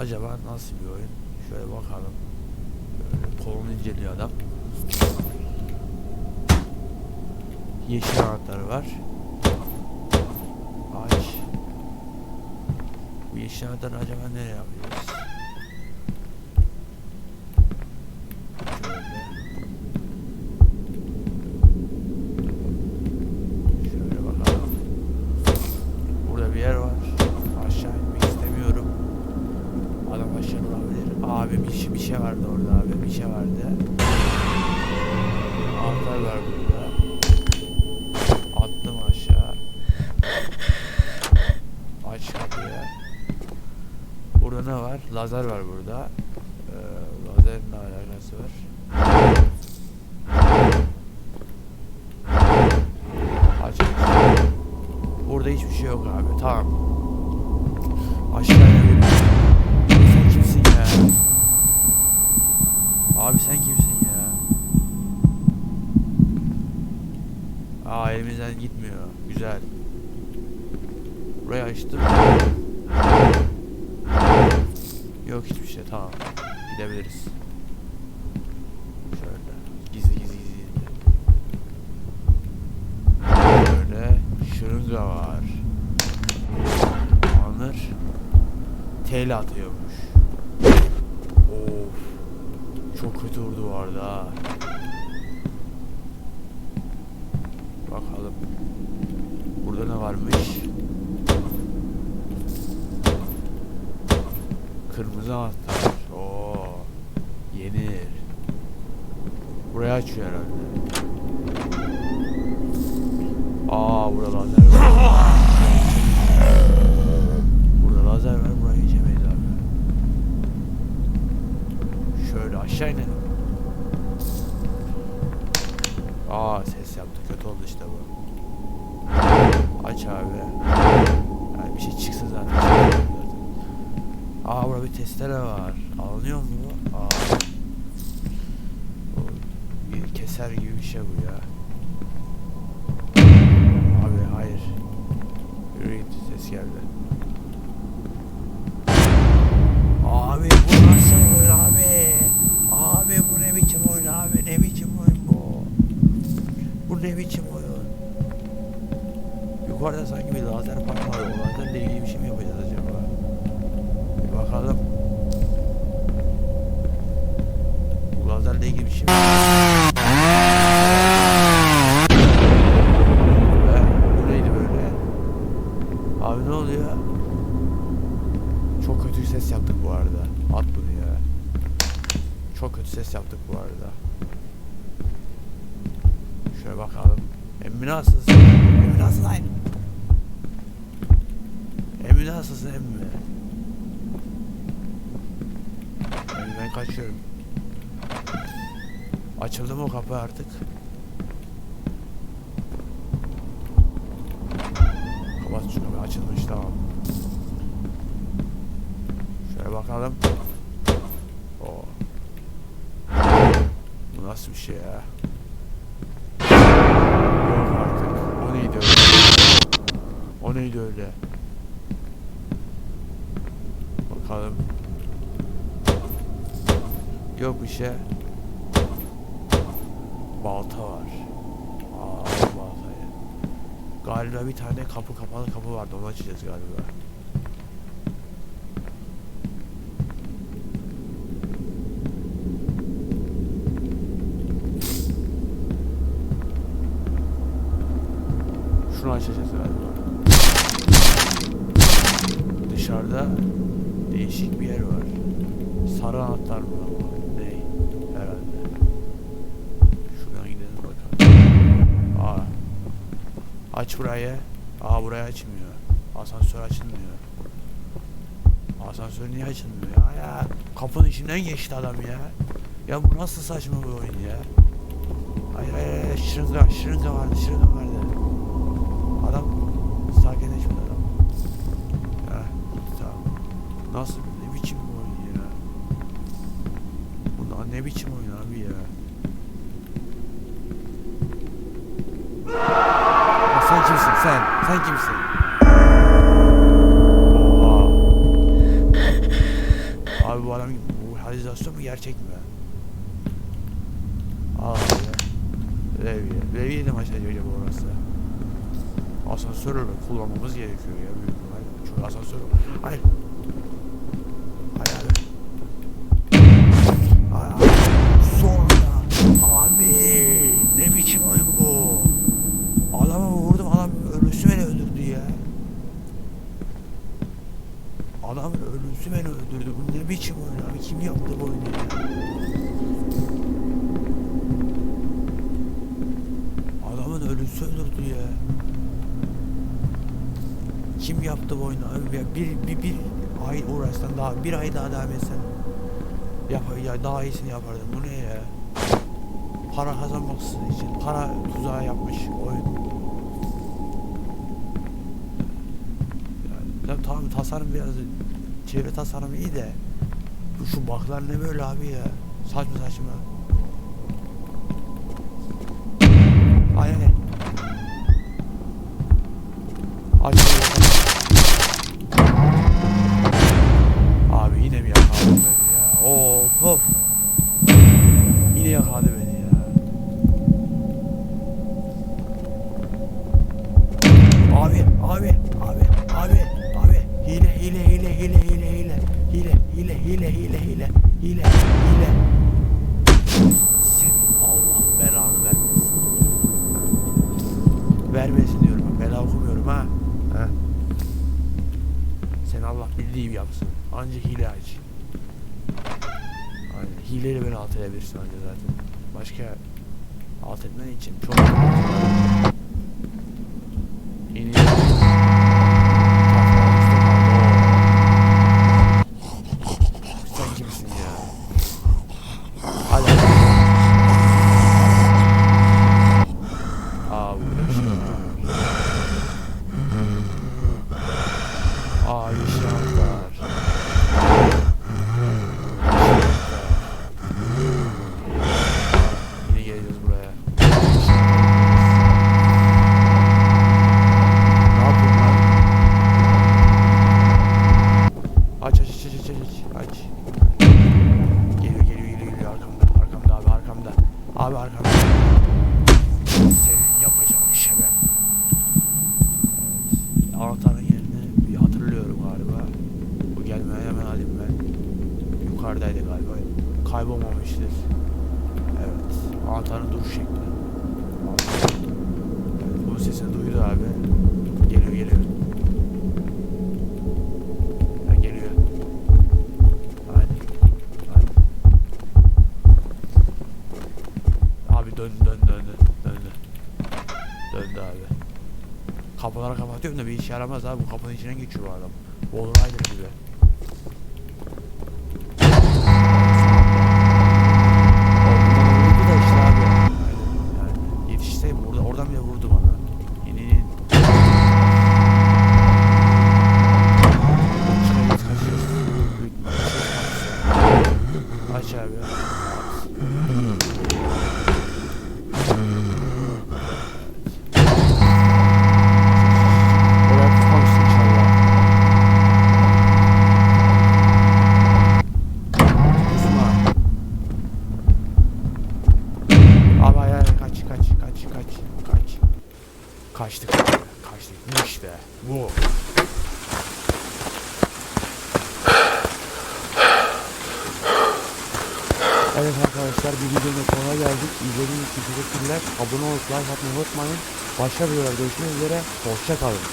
nasıl bir oyun? Şöyle bakalım. Böyle kolunu inceliyor adam. Yeşil anahtarı var. Aç. Bu yeşil anahtarı acaba nereye yapıyoruz? Şöyle. Şöyle bakalım. Burada bir yer var. Aşağı inmek istemiyorum. Adam aşağı olabilir. Abi bir şey, bir şey vardı orada abi. Bir şey vardı. Anahtar var burada. Attım aşağı. Aç kapıyı. Burada ne var? Lazer var burada. Ee, lazerin ne alakası var? Aç. Burada hiçbir şey yok abi. Tamam. Aşağıya yürü. Sen kimsin ya? Abi sen kimsin ya? Aa elimizden gitmiyor. Güzel. Burayı açtım. Yok hiçbir şey. Tamam. Gidebiliriz. Şöyle. Gizli gizli gizli. Böyle şırınga var. Anır. Tel atıyormuş. Of. Çok kötü vurdu arada ha. Bakalım. Burada ne varmış? Kırmızı anahtar. Oo. Yenir. Burayı açıyor herhalde. Aa burada lazer var. Burada lazer var. Buraya geçemeyiz abi. Şöyle aşağı inelim. Aa ses yaptı. Kötü oldu işte bu. Aç abi. Yani bir şey çıksın zaten. Aa burada bir testere var. Alınıyor mu bu? Aa. Bu keser gibi bir şey bu ya. Abi hayır. Yürü ses geldi. Abi bu nasıl oyun abi? Abi bu ne biçim oyun abi? Ne biçim oyun bu? Bu ne biçim oyun? Yukarıda sanki bir lazer patlıyor. O lazerle ilgili bir şey mi yapacağız acaba? Bir bakalım. Bu lazerle ilgili bir şey mi? Neydi böyle? Abi ne oluyor? Çok kötü ses yaptık bu arada. At bunu ya. Çok kötü ses yaptık bu arada. Şöyle bakalım. Emmi nasılsın? Emmi nasıl lan? Emmi nasılsın emmi? Emmi ben kaçıyorum. Açıldı mı o kapı artık? Kapat şunu bir açılmış tamam. Şöyle bakalım. Oo. Bu nasıl bir şey ya? Neydi öyle? Bakalım. Yok bir şey. Balta var. Aa baltayı. Galiba bir tane kapı kapalı kapı vardı onu açacağız galiba. Şunu açacağız galiba. Dışarıda değişik bir yer var. Sarı anahtar mı ama? Ne? Herhalde. Şuradan gidelim bakalım. Aa. Aç burayı. Aa burayı açmıyor. Asansör açılmıyor. Asansör niye açılmıyor ya? ya? Kapının içinden geçti adam ya. Ya bu nasıl saçma bir oyun ya? Hayır hayır hayır şırınga, şırınga vardı, şırınga vardı. Adam sakinleşmedi Nasıl ne biçim bir oyun ya? Bunlar ne biçim oyun abi ya? Ya sen kimsin sen? Sen kimsin? Oha. Abi bu simülasyon mu gerçek mi? Abi. Levye. Levye de maç acaba orası. Asansör kullanmamız gerekiyor ya büyük ihtimal. Çünkü asansör Hayır. Hayır ne biçim oyun abi? Kim yaptı bu oyunu ya? Adamın ölüsü öldürdü ya. Kim yaptı bu oyunu abi? Ya bir, bir, bir ay uğraşsan daha bir ay daha devam etsen yap, ya daha iyisini yapardın. Bu ne ya? Para kazanmak için para tuzağı yapmış oyun. Ya tamam tasarım biraz çevre tasarımı iyi de şu baklar ne böyle abi ya? Saçma saçma. Ay ay. Aç. Abi yine mi yakaladı beni ya? Of of. Yine yakaladı beni ya. Abi, abi, abi, abi, abi. Hile, hile, hile, hile, hile, hile. Hile, hile, hile, hile, hile, hile, hile. Senin Allah belanı vermesin. Vermesin diyorum. Bela okumuyorum ha. ha. Sen Allah bildiği yapsın. Anca hile aç. Aynen. Hileyle beni alt edebilirsin anca zaten. Başka alt etmen için çok Yeni Da bir işe yaramaz abi. Bu kapının içinden geçiyor bu adam. Wall Rider gibi. Kaçtık kaçtık. İşte. Bu. Evet arkadaşlar bir videonun sonuna geldik. İzlediğiniz için teşekkürler. Abone olup like atmayı unutmayın. Başka videolarda görüşmek üzere. Hoşça kalın.